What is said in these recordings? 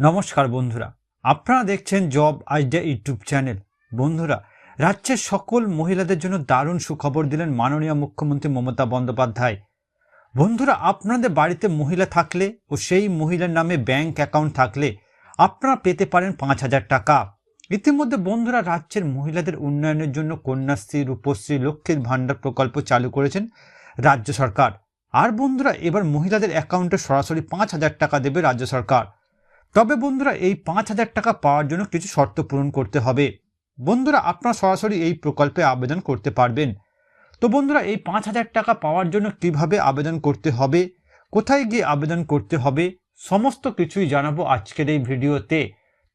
নমস্কার বন্ধুরা, আপনারা দেখছেন জব আইডিয়া ইউটিউব চ্যানেল। বন্ধুরা, রাজ্যের সকল মহিলাদের জন্য দারুণ সুখবর দিলেন মাননীয় মুখ্যমন্ত্রী মমতা বন্দ্যোপাধ্যায়। বন্ধুরা, আপনাদের বাড়িতে মহিলা থাকলে ও সেই মহিলার নামে ব্যাংক অ্যাকাউন্ট থাকলে আপনারা পেতে পারেন পাঁচ হাজার টাকা। ইতিমধ্যে বন্ধুরা, রাজ্যের মহিলাদের উন্নয়নের জন্য কন্যাশ্রী, রূপশ্রী, লক্ষ্মীর ভাণ্ডার প্রকল্প চালু করেছেন রাজ্য সরকার। আর বন্ধুরা, এবার মহিলাদের অ্যাকাউন্টে সরাসরি পাঁচ হাজার টাকা দেবে রাজ্য সরকার। তবে বন্ধুরা এই পাঁচ হাজার টাকা পাওয়ার জন্য কিছু শর্ত পূরণ করতে হবে। বন্ধুরা আপনারা সরাসরি এই প্রকল্পে আবেদন করতে পারবেন। তো বন্ধুরা এই পাঁচ হাজার টাকা পাওয়ার জন্য কীভাবে আবেদন করতে হবে, কোথায় গিয়ে আবেদন করতে হবে, সমস্ত কিছুই জানাব আজকের এই ভিডিওতে।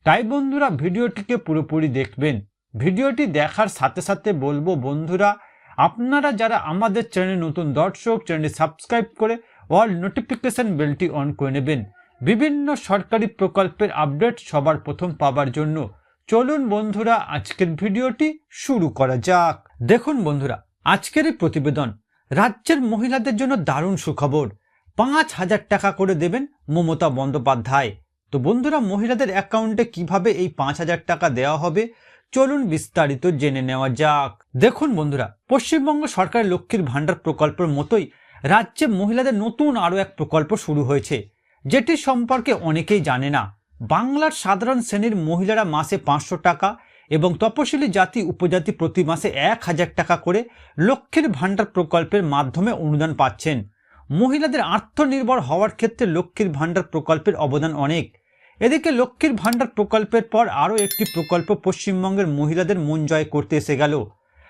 তাই বন্ধুরা ভিডিওটিকে পুরোপুরি দেখবেন। ভিডিওটি দেখার সাথে সাথে বলব বন্ধুরা, আপনারা যারা আমাদের চ্যানেলে নতুন দর্শক, চ্যানেলটি সাবস্ক্রাইব করে অল নোটিফিকেশন বেলটি অন করে নেবেন। বিভিন্ন সরকারি প্রকল্পের আপডেট সবার প্রথম পাবার জন্য চলুন বন্ধুরা, আজকের ভিডিওটি শুরু করা যাক। দেখুন বন্ধুরা, আজকের প্রতিবেদন রাজ্যের মহিলাদের জন্য দারুণ সুখবর। পাঁচ হাজার টাকা করে দেবেন মমতা বন্দ্যোপাধ্যায়। তো বন্ধুরা, মহিলাদের অ্যাকাউন্টে কীভাবে এই পাঁচ হাজার টাকা দেওয়া হবে? চলুন বিস্তারিত জেনে নেওয়া যাক। দেখুন বন্ধুরা, পশ্চিমবঙ্গ সরকারের লক্ষ্মীর ভাণ্ডার প্রকল্পের মতোই রাজ্যে মহিলাদের নতুন আরও এক প্রকল্প শুরু হয়েছে। যেটি সম্পর্কে অনেকেই জানে না, বাংলার সাধারণ শ্রেণির মহিলারা মাসে পাঁচশো টাকা এবং তপশিলি জাতি উপজাতি প্রতি মাসে এক হাজার টাকা করে লক্ষ্মীর ভাণ্ডার প্রকল্পের মাধ্যমে অনুদান পাচ্ছেন। মহিলাদের আত্মনির্ভর হওয়ার ক্ষেত্রে লক্ষ্মীর ভাণ্ডার প্রকল্পের অবদান অনেক। এদিকে লক্ষ্মীর ভাণ্ডার প্রকল্পের পর আরও একটি প্রকল্প পশ্চিমবঙ্গের মহিলাদের মন জয় করতে এসে গেল।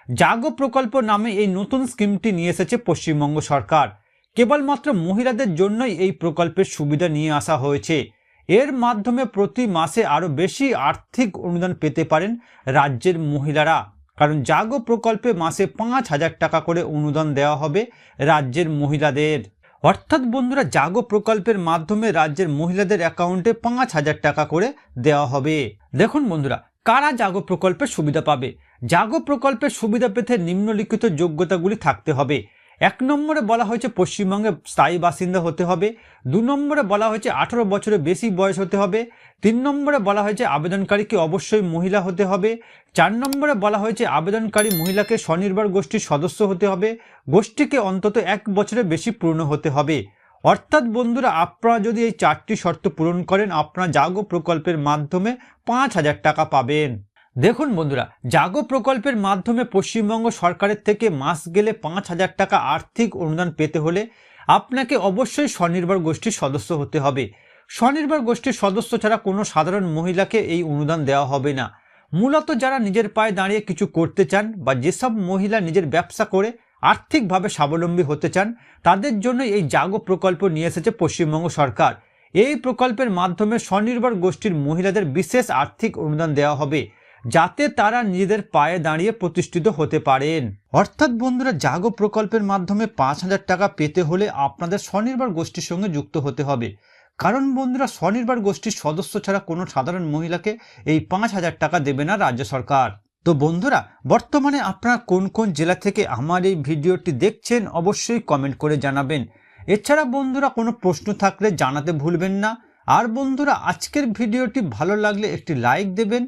জাগো প্রকল্প নামে এই নতুন স্কিমটি নিয়ে এসেছে পশ্চিমবঙ্গ সরকার। কেবলমাত্র মহিলাদের জন্যই এই প্রকল্পের সুবিধা নিয়ে আসা হয়েছে। এর মাধ্যমে প্রতি মাসে আরও বেশি আর্থিক অনুদান পেতে পারেন রাজ্যের মহিলারা। কারণ জাগো প্রকল্পে মাসে পাঁচ হাজার টাকা করে অনুদান দেওয়া হবে রাজ্যের মহিলাদের। অর্থাৎ বন্ধুরা, জাগো প্রকল্পের মাধ্যমে রাজ্যের মহিলাদের অ্যাকাউন্টে পাঁচ হাজার টাকা করে দেওয়া হবে। দেখুন বন্ধুরা, কারা জাগো প্রকল্পের সুবিধা পাবে? জাগো প্রকল্পের সুবিধা পেতে নিম্নলিখিত যোগ্যতাগুলি থাকতে হবে। এক নম্বরে বলা হয়েছে পশ্চিমবঙ্গে স্থায়ী বাসিন্দা হতে হবে, দু নম্বরে বলা হয়েছে আঠারো বছরের বেশি বয়স হতে হবে, তিন নম্বরে বলা হয়েছে আবেদনকারীকে অবশ্যই মহিলা হতে হবে, চার নম্বরে বলা হয়েছে আবেদনকারী মহিলাকে স্বনির্ভর গোষ্ঠীর সদস্য হতে হবে, গোষ্ঠীকে অন্তত এক বছরের বেশি পূর্ণ হতে হবে। অর্থাৎ বন্ধুরা, আপনারা যদি এই চারটি শর্ত পূরণ করেন, আপনারা জাগো প্রকল্পের মাধ্যমে পাঁচ হাজার টাকা পাবেন। দেখুন বন্ধুরা, জাগো প্রকল্পের মাধ্যমে পশ্চিমবঙ্গ সরকারের থেকে মাস গেলে পাঁচ হাজার টাকা আর্থিক অনুদান পেতে হলে আপনাকে অবশ্যই স্বনির্ভর গোষ্ঠীর সদস্য হতে হবে। স্বনির্ভর গোষ্ঠীর সদস্য ছাড়া কোনো সাধারণ মহিলাকে এই অনুদান দেওয়া হবে না। মূলত যারা নিজের পায়ে দাঁড়িয়ে কিছু করতে চান বা যেসব মহিলা নিজের ব্যবসা করে আর্থিকভাবে স্বাবলম্বী হতে চান, তাদের জন্য এই জাগো প্রকল্প নিয়ে এসেছে পশ্চিমবঙ্গ সরকার। এই প্রকল্পের মাধ্যমে স্বনির্ভর গোষ্ঠীর মহিলাদের বিশেষ আর্থিক অনুদান দেওয়া হবে। যাতে তারা নিজেদের পায়ে দাঁড়িয়ে প্রতিষ্ঠিত হতে পারেন। অর্থাৎ বন্ধুরা, জাগো প্রকল্পের মাধ্যমে পাঁচ হাজার টাকা পেতে হলে আপনাদের স্বনির্ভর গোষ্ঠীর সঙ্গে যুক্ত হতে হবে। কারণ বন্ধুরা, স্বনির্ভর গোষ্ঠীর সদস্য ছাড়া কোনো সাধারণ মহিলাকে এই পাঁচ হাজার টাকা দেবে না রাজ্য সরকার। তো বন্ধুরা, বর্তমানে আপনারা কোন কোন জেলা থেকে আমার এই ভিডিওটি দেখছেন অবশ্যই কমেন্ট করে জানাবেন। এছাড়া বন্ধুরা, কোনো প্রশ্ন থাকলে জানাতে ভুলবেন না। আর বন্ধুরা, আজকের ভিডিওটি ভালো লাগলে একটি লাইক দেবেন।